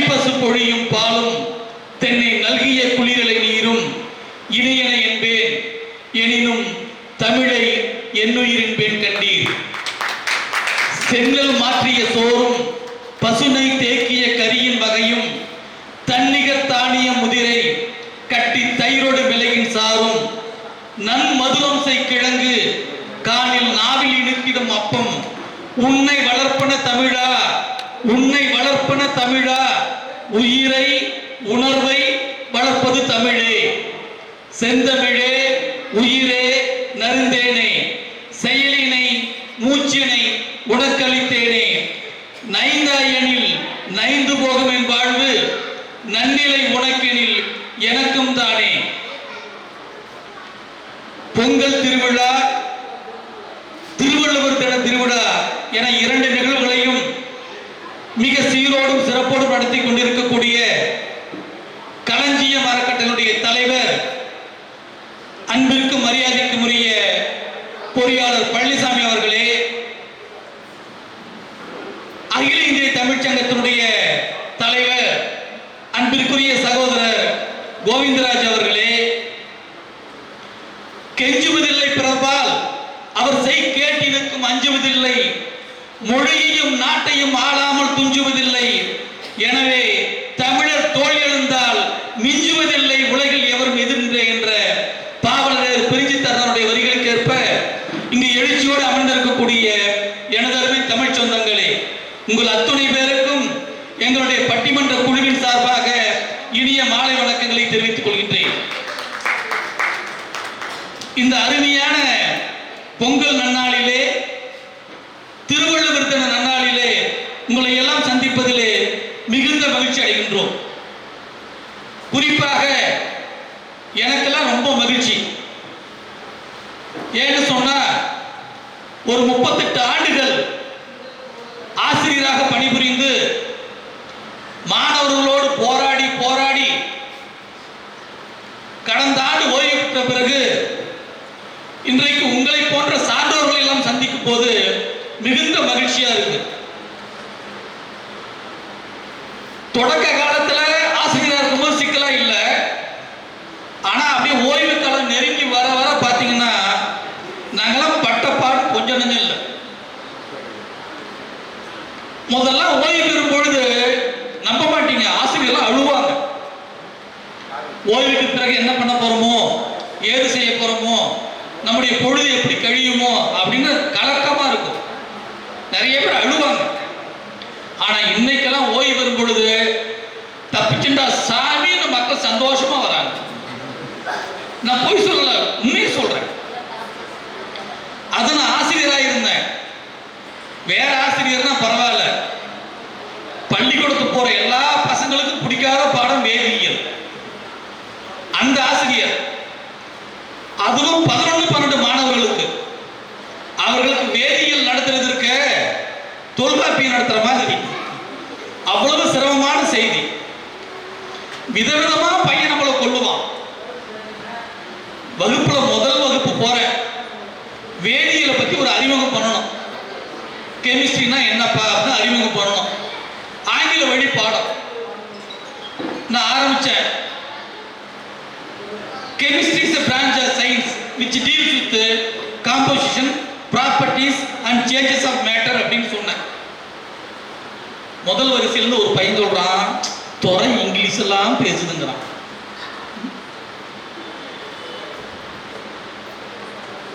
நனிப்பசு பொழியும் பாலும் தென்னை நல்கிய குளிரலை நீரும் இணையன என்பேன். எனினும் தமிழை என்னுயிரின்பேன் கண்டீர். செங்கல் மாற்றிய சோறும் பசுனை தேக்கிய கரியின் வகையும் தன்னிகர் தானிய முதிரை கட்டி தயிரோடு விலையின் சாரும் நன் மதுவம்சை கிழங்கு காலில் நாவில் இணுக்கிடும் அப்பம். உன்னை வளர்ப்பன தமிழா உன்னை வளர்ப்பன தமிழா உயிரை உணர்வை வளர்ப்பது தமிழே. செந்தமிழே உயிரே நருந்தேனே. செயலினை மூச்சினை உனக்களித்தேனே நைந்தாயனில் நைந்து போகும் என் வாழ்வு நன்னிலை உனக்கெனில் எனக்கும் தானே. பொங்கல் திருவிழா திருவள்ளுவர் தின திருவிழா என இரண்டு சீரோடும் சிறப்போடும் நடத்தி கொண்டிருக்கக்கூடிய களஞ்சியம் அறக்கட்டளையுடைய தலைவர் அன்பிற்கு மரியாதைக்கும் உரிய பொறியாளர் பழனிசாமி அவர்களே அகில இந்திய தமிழ்ச்சங்கத்தினுடைய தலைவர் அன்பிற்குரிய சகோதரர் கோவிந்தராஜ் அவர் பொங்கல் நன்னாளிலே திருவள்ளுவர் தின நன்னாளிலே உங்களை எல்லாம் சந்திப்பதிலே மிகுந்த மகிழ்ச்சி அடைகின்றோம். குறிப்பாக எனக்கெல்லாம் ரொம்ப மகிழ்ச்சி. ஏன்னு சொன்னா ஒரு முப்பத்தெட்டு ஆண்டுகள் ஆசிரியராக மகிழ்ச்சியா இருக்கு. அது நான் ஆசிரியரா இருந்தேன். வேற ஆசிரியர்னா பரவாயில்ல. பள்ளிக்கூடத்துக்கு போற எல்லா பசங்களுக்கும் பிடிக்காத பாடம் வேதியியல். அந்த ஆசிரியர். அதுவும் பதினொன்று பன்னெண்டு மாணவர்களுக்கு. அவர்களுக்கு வேதியியல் நடத்துறதற்கு தொல்காப்பியம் நடத்துற மாதிரி. அவ்வளவு சிரமமான செய்தி. விதவிதமா பையன் நம்மளை கொள்ளுவான் வகுப்புல முதல் வகுப்பு போறேன் வேதியியலை பத்தி ஒரு அறிமுகம் பண்ணணும் கெமிஸ்ட்ரினா என்னப்பா அப்படின்னு அறிமுகம் பண்ணணும் ஆங்கில வழி பாடம் நான் ஆரம்பித்தேன் chemistry is branch of science which deals with composition uh, and changes of matter அப்படின்னு சொன்னேன். முதல் வரிசையிலேருந்து ஒரு பையன் சொல்கிறான் துறை இங்கிலீஷ் எல்லாம் பேசுதுங்கிறான்.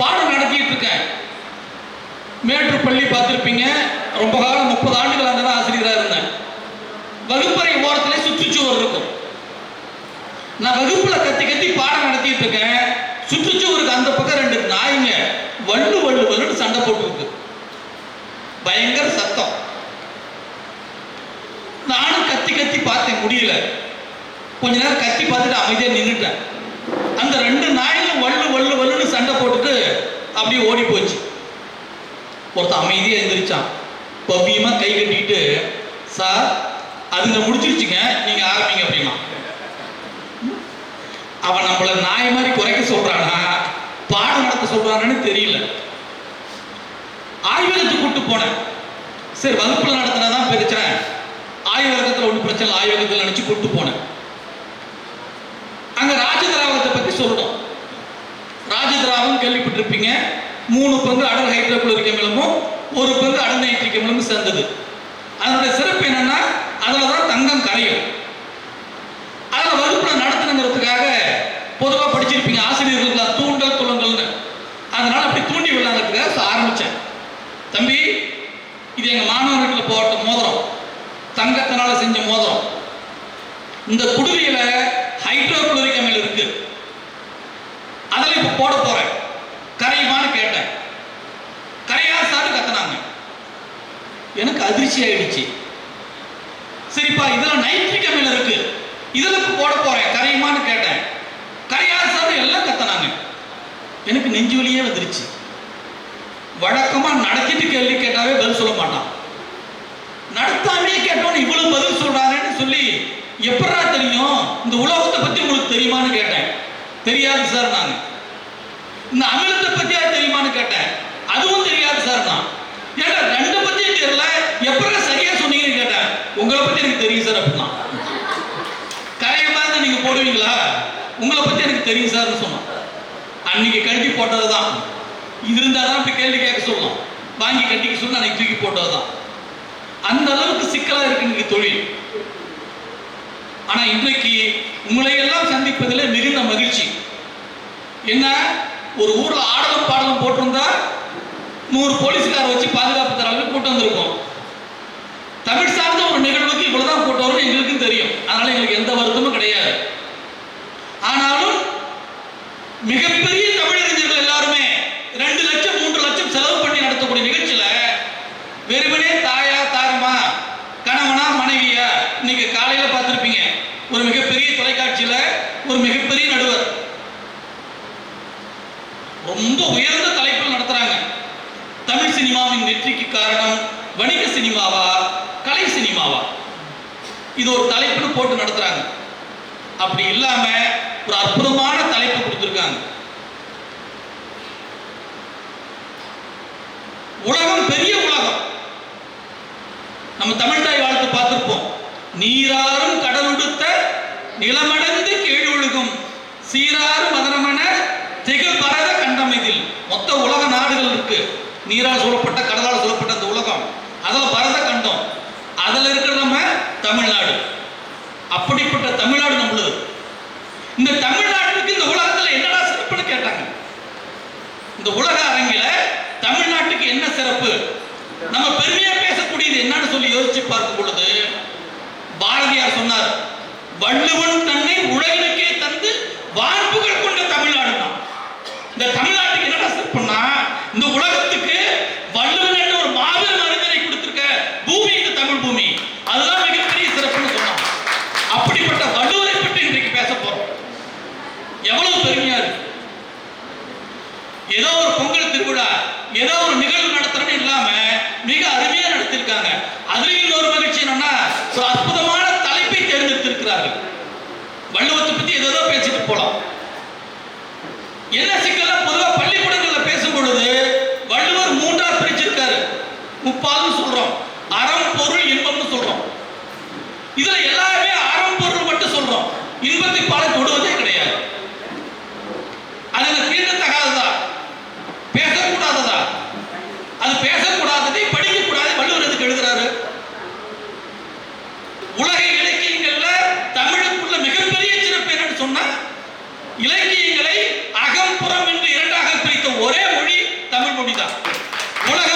பாடம் நடத்திட்டு இருக்கேன். மேட்ரு பள்ளி பார்த்துருப்பீங்க. ரொம்ப காலம் முப்பது ஆண்டுகள் அங்கே ஆசிரியராக இருந்தேன். வகுப்பறை ஓரத்தில் சுற்றுச்சுவர் இருக்கும். நான் வகுப்புல கத்தி கத்தி பாடம் நடத்திட்டு இருக்கேன். சுற்றுச்சுவருக்கு அந்த பக்கம் ரெண்டு நாய்ங்க வள்ளு வள்ளு வள்ளுன்னு சண்டை போட்டுருக்கு. பயங்கர சத்தம். நானும் கத்தி கத்தி பார்த்தேன் முடியல. கொஞ்ச நேரம் கத்தி பார்த்துட்டு அமைதியா நின்றுட்டேன் அந்த ரெண்டு நாய்களும் வள்ளு வள்ளு வல்லுன்னு சண்டை போட்டுட்டு அப்படியே ஓடி போச்சு. ஒருத்தன் அமைதியா எந்திரிச்சான். பவ்யமா கை கட்டிக்கிட்டு சார் அதுங்க முடிச்சிருச்சுங்க நீ ஆரம்பிங்க அப்படின்னா அவன் நம்மள நாய் மாதிரி குறைக்க சொல்றானா? பாடம் நடத்த சொல்றானு தெரியல. ஆய்வகத்துக்கு கூட்டு போனேன். சரி வகுப்புல நடத்தினாதான் பிரச்சனை. ஆய்வகத்துல ஒன்றும் பிரச்சனை இல்லை. ஆய்வகத்தில் நினைச்சு கூட்டு போனேன். அங்க ராஜதிராவகத்தை பத்தி சொல்லணும். ராஜதிராவகம் கேள்விப்பட்டிருப்பீங்க. மூணு பங்கு அடல் ஹைட்ரோகுளோரிக்கமிலமும் ஒரு பங்கு அடல் நைட்ரிக்கமிலமும் சேர்ந்தது. அதனுடைய சிறப்பு என்னன்னா அதில் தான் தங்கம் கரையும் அதுல வகுப்புல நடத்தணுங்கிறதுக்காக பொதுவா படிச்சிருப்பீங்க ஆசிரியர்கள் தூண்டல் துளங்கல்னு அதனால அப்படி தூண்டி விடலாங்கிறதுக்காக ஆரம்பிச்சேன். தம்பி இது எங்க மாணவர்களுக்கு போட்ட மோதிரம். தங்கத்தினால செஞ்ச மோதிரம். இந்த குடுவையில ஹைட்ரோகுளோரிக் அமிலம் இருக்கு. அதில் இப்போ போட போறேன். கரையுமான்னு கேட்டேன். கரையா சார் கத்துனாங்க. எனக்கு அதிர்ச்சி ஆயிடுச்சு. சரிப்பா இதுல நைட்ரிக் அமிலம் இருக்கு. இதில் போட போறேன். கரையுமான்னு கேட்டேன் கரையா சார் எல்லாம் கத்துனாங்க எனக்கு நெஞ்சு வலியே வந்துருச்சு. வழக்கமாக நடத்திட்டு கேள்வி கேட்டாவே பதில் சொல்ல மாட்டான். நடத்தாமே கேட்டோன்னு இவ்வளவு பதில் சொல்றாருன்னு சொல்லி எப்படா தெரியும்? இந்த உலகத்தை பத்தி உங்களுக்கு தெரியுமான்னு கேட்டேன். தெரியாது சார் நான். இந்த அமிலத்தை பத்தியா தெரியுமான்னு கேட்டேன். அதுவும் தெரியாது சார் நான். ஏன்னா ரெண்டு பத்தியும் தெரியல? எப்படா சரியா சொன்னீங்கன்னு கேட்டேன். உங்களை பத்தி எனக்கு தெரியும் சார் அப்படின்னா. கரையமா மாதிரி நீங்க போடுவீங்களா? உங்களை பத்தி எனக்கு தெரியும் சார்னு சொன்னான். அன்னைக்கு கழட்டி போட்டது தான் இது இருந்தால் தான் இப்போ கேள்வி கேட்க சொல்லலாம் வாங்கி கட்டிக்க சொல்லி அன்னைக்கு தூக்கி போட்டது தான் அந்த அளவுக்கு சிக்கலா இருக்கு இன்னைக்கு தொழில். ஆனால் இன்றைக்கு உங்களை எல்லாம் சந்திப்பதில் மிகுந்த மகிழ்ச்சி. என்ன? ஒரு ஊரில் ஆடலும் பாடலும் போட்டிருந்தா நூறு போலீஸ்கார வச்சு பாதுகாப்பு தர கூட்டம் வந்திருக்கும். இது ஒரு தலைப்புன்னு போட்டு நடத்துறாங்க. அப்படி இல்லாம ஒரு அற்புதமான தலைப்பு கொடுத்துருக்காங்க. உலகம் பெரிய உலகம். நம்ம தமிழ்தாய் வாழ்த்து பார்த்திருப்போம். நீராறும் கடலுடுத்த நிலமடந்து கேடு ஒழுகும். சீராறு மதனமன திகழ் பரத கண்டம் இதில் மொத்த உலக நாடுகள் இருக்கு. நீரால் சூழப்பட்ட கடலால் சூழப்பட்ட அந்த உலகம் அதுல பரத கண்டம் அதுல இருக்கிற நம்ம தமிழ்நாடு அப்படிப்பட்ட தமிழ்நாடு நம்மளுது. இந்த தமிழ்நாட்டுக்கு இந்த உலகத்துல என்னடா சிறப்புன்னு கேட்டாங்க. இந்த உலக அரங்கில தமிழ்நாட்டுக்கு என்ன சிறப்பு? நம்ம பெருமையா பேசக்கூடியது என்னன்னு சொல்லி யோசிச்சு பார்க்கும் பொழுது பாரதியார் சொன்னார் வள்ளுவன் தன்னை உலகினுக்கே தந்து வான்புகள் கொண்ட தமிழ்நாடு தான் இந்த தமிழ்நாட்டுக்கு என்னடா சிறப்புன்னா இந்த உலகத்துக்கு வள்ளுவன் என்ற ஒரு மாபெரும் அறிஞரை கொடுத்திருக்க பூமி இந்த தமிழ் பூமி அதுதான் மிகப்பெரிய சிறப்புன்னு சொன்னான் அப்படிப்பட்ட வள்ளுவரை பற்றி இன்றைக்கு பேச போறோம் எவ்வளவு பெருமையா இருக்கு ஏதோ ஒரு பொங்கல் திருவிழா ஏதோ ஒரு நிகழ்வு நடத்துறேன்னு இல்லாம மிக அருமையா நடத்திருக்காங்க அதுலயும் இன்னொரு மகிழ்ச்சி என்னன்னா ஒரு அற்புதமான தலைப்பை தேர்ந்தெடுத்திருக்கிறார்கள் வள்ளுவத்தை பத்தி ஏதோ பேசிட்டு போலாம். தமிழ் மொழி தான் உலக மொழி எதுலையுமே